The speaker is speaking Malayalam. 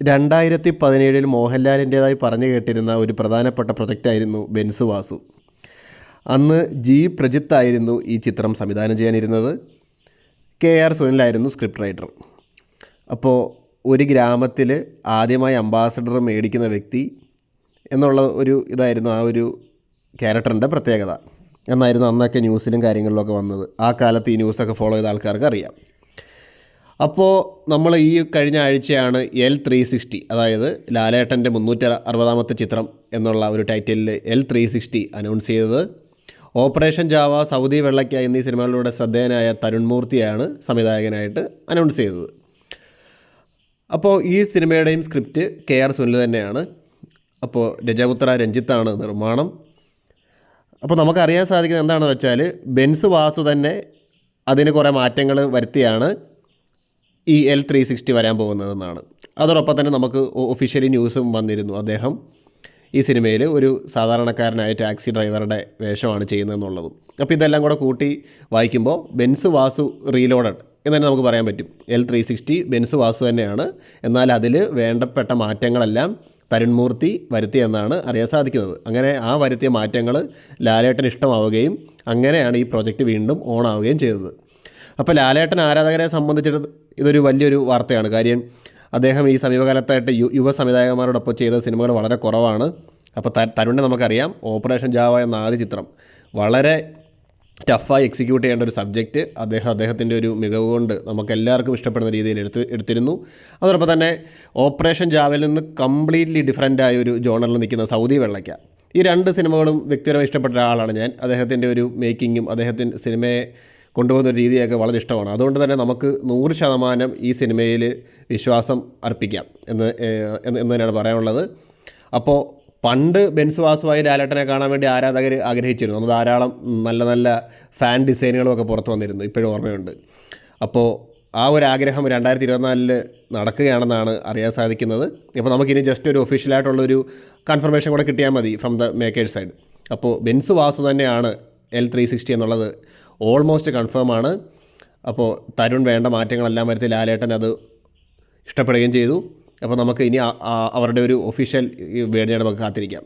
രണ്ടായിരത്തി പതിനേഴിൽ മോഹൻലാലിന്റേതായി പറഞ്ഞു കേട്ടിരുന്ന ഒരു പ്രധാനപ്പെട്ട പ്രൊജക്റ്റായിരുന്നു ബെൻസ് വാസു. അന്ന് ജി പ്രജിത്ത് ആയിരുന്നു ഈ ചിത്രം സംവിധാനം ചെയ്യാനിരുന്നത്. കെ ആർ സുനിലായിരുന്നു സ്ക്രിപ്റ്റ് റൈറ്റർ. അപ്പോൾ ഒരു ഗ്രാമത്തിൽ ആദ്യമായി അംബാസഡർ മേടിക്കുന്ന വ്യക്തി എന്നുള്ള ഒരു ഇതായിരുന്നു ആ ഒരു ക്യാരക്ടറിന്റെ പ്രത്യേകത. എന്നായിരുന്നു അന്നൊക്കെ ന്യൂസിലും കാര്യങ്ങളിലൊക്കെ വന്നത്. ആ കാലത്ത് ഈ ന്യൂസൊക്കെ ഫോളോ ചെയ്ത ആൾക്കാർക്ക് അറിയാം. അപ്പോൾ നമ്മൾ ഈ കഴിഞ്ഞ ആഴ്ചയാണ് എൽ ത്രീ സിക്സ്റ്റി അതായത് ലാലേട്ടന്റെ മുന്നൂറ്റി അറുപതാമത്തെ ചിത്രം എന്നുള്ള ഒരു ടൈറ്റിലിൽ എൽ ത്രീ സിക്സ്റ്റി അനൗൺസ് ചെയ്തത്. ഓപ്പറേഷൻ ജാവ സൗദി വെള്ളയ്ക്ക എന്നീ സിനിമകളിലൂടെ ശ്രദ്ധേയനായ തരുൺ മൂർത്തിയാണ് സംവിധായകനായിട്ട് അനൗൺസ് ചെയ്തത്. അപ്പോൾ ഈ സിനിമയുടെയും സ്ക്രിപ്റ്റ് കെ ആർ സുനിൽ തന്നെയാണ്. അപ്പോൾ രജപുത്ര രഞ്ജിത്താണ് നിർമ്മാണം. അപ്പോൾ നമുക്കറിയാൻ സാധിക്കുന്നത് എന്താണെന്ന് വെച്ചാൽ ബെൻസ് വാസു തന്നെ അതിന് കുറേ മാറ്റങ്ങൾ വരുത്തിയാണ്. ഈ എൽ ത്രീ സിക്സ്റ്റി വരാൻ പോകുന്നതെന്നാണ്. അതോടൊപ്പം തന്നെ നമുക്ക് ഒഫീഷ്യലി ന്യൂസും വന്നിരുന്നു. അദ്ദേഹം ഈ സിനിമയിൽ ഒരു സാധാരണക്കാരനായ ടാക്സി ഡ്രൈവറുടെ വേഷമാണ് ചെയ്യുന്നതെന്നുള്ളതും. അപ്പോൾ ഇതെല്ലാം കൂടെ കൂട്ടി വായിക്കുമ്പോൾ ബെൻസ് വാസു റീലോഡഡ് എന്ന് തന്നെ നമുക്ക് പറയാൻ പറ്റും. L three sixty Benz Vasu തന്നെയാണ്. എന്നാൽ അതിൽ വേണ്ടപ്പെട്ട മാറ്റങ്ങളെല്ലാം തരുൺമൂർത്തി വരുത്തിയെന്നാണ് അറിയാൻ സാധിക്കുന്നത്. അങ്ങനെ ആ വരുത്തിയ മാറ്റങ്ങൾ ലാലേട്ടൻ ഇഷ്ടമാവുകയും അങ്ങനെയാണ് ഈ പ്രൊജക്റ്റ് വീണ്ടും ഓൺ ആവുകയും ചെയ്തത്. അപ്പോൾ ലാലേട്ടൻ ആരാധകരെ സംബന്ധിച്ചിട്ട് ഇതൊരു വലിയൊരു വാർത്തയാണ്. കാര്യം അദ്ദേഹം ഈ സമീപകാലത്തായിട്ട് യു യുവ സംവിധായകന്മാരോടൊപ്പം ചെയ്ത സിനിമകൾ വളരെ കുറവാണ്. അപ്പോൾ തരുണിനെ നമുക്കറിയാം. ഓപ്പറേഷൻ ജാവ എന്ന ആദ്യ ചിത്രം. വളരെ ടഫായി എക്സിക്യൂട്ട് ചെയ്യേണ്ട ഒരു സബ്ജക്റ്റ് അദ്ദേഹം അദ്ദേഹത്തിന്റെ ഒരു മികവ് കൊണ്ട് നമുക്ക് എല്ലാവർക്കും ഇഷ്ടപ്പെടുന്ന രീതിയിൽ എടുത്ത് എടുത്തിരുന്നു. അതോടൊപ്പം തന്നെ ഓപ്പറേഷൻ ജാവയിൽ നിന്ന് കംപ്ലീറ്റ്ലി ഡിഫറെന്റ് ആയ ഒരു ജോണറിൽ നിൽക്കുന്ന സൗദി വെള്ളയ്ക്ക. ഈ രണ്ട് സിനിമകളും വ്യക്തിപരമായി ഇഷ്ടപ്പെട്ട ഒരാളാണ് ഞാൻ. അദ്ദേഹത്തിന്റെ ഒരു മേക്കിങ്ങും അദ്ദേഹത്തിന്റെ സിനിമയെ കൊണ്ടുപോകുന്ന രീതിയൊക്കെ വളരെ ഇഷ്ടമാണ്. അതുകൊണ്ട് തന്നെ നമുക്ക് നൂറ് ശതമാനം ഈ സിനിമയിൽ വിശ്വാസം അർപ്പിക്കാം എന്ന് എന്ന് തന്നെയാണ് പറയാനുള്ളത്. അപ്പോൾ പണ്ട് ബെൻസ് വാസുവായി ലാലേട്ടനെ കാണാൻ വേണ്ടി ആരാധകർ ആഗ്രഹിച്ചിരുന്നു. നമ്മൾ ധാരാളം നല്ല നല്ല ഫാൻ ഡിസൈനുകളൊക്കെ പുറത്ത് വന്നിരുന്നു. ഇപ്പോഴും ഓർമ്മയുണ്ട്. അപ്പോൾ ആ ഒരു ആഗ്രഹം രണ്ടായിരത്തി ഇരുപത്തിനാലിൽ നടക്കുകയാണെന്നാണ് അറിയാൻ സാധിക്കുന്നത്. ഇപ്പോൾ നമുക്കിനി ജസ്റ്റ് ഒരു ഒഫീഷ്യലായിട്ടുള്ളൊരു കൺഫർമേഷൻ കൂടെ കിട്ടിയാൽ മതി ഫ്രം ദ മേക്കേഴ്സ് സൈഡ് അപ്പോൾ ബെൻസ് വാസു തന്നെയാണ് എൽ ത്രീ സിക്സ്റ്റി എന്നുള്ളത് ഓൾമോസ്റ്റ് കൺഫേം ആണ്. അപ്പോൾ തരുൺ വേണ്ട മാറ്റങ്ങളെല്ലാം വരുത്തി ലാലേട്ടൻ അത് ഇഷ്ടപ്പെടുകയും ചെയ്തു. അപ്പോൾ നമുക്ക് ഇനി അവരുടെ ഒരു ഒഫീഷ്യൽ വേടിയാണ് നമുക്ക് കാത്തിരിക്കാം.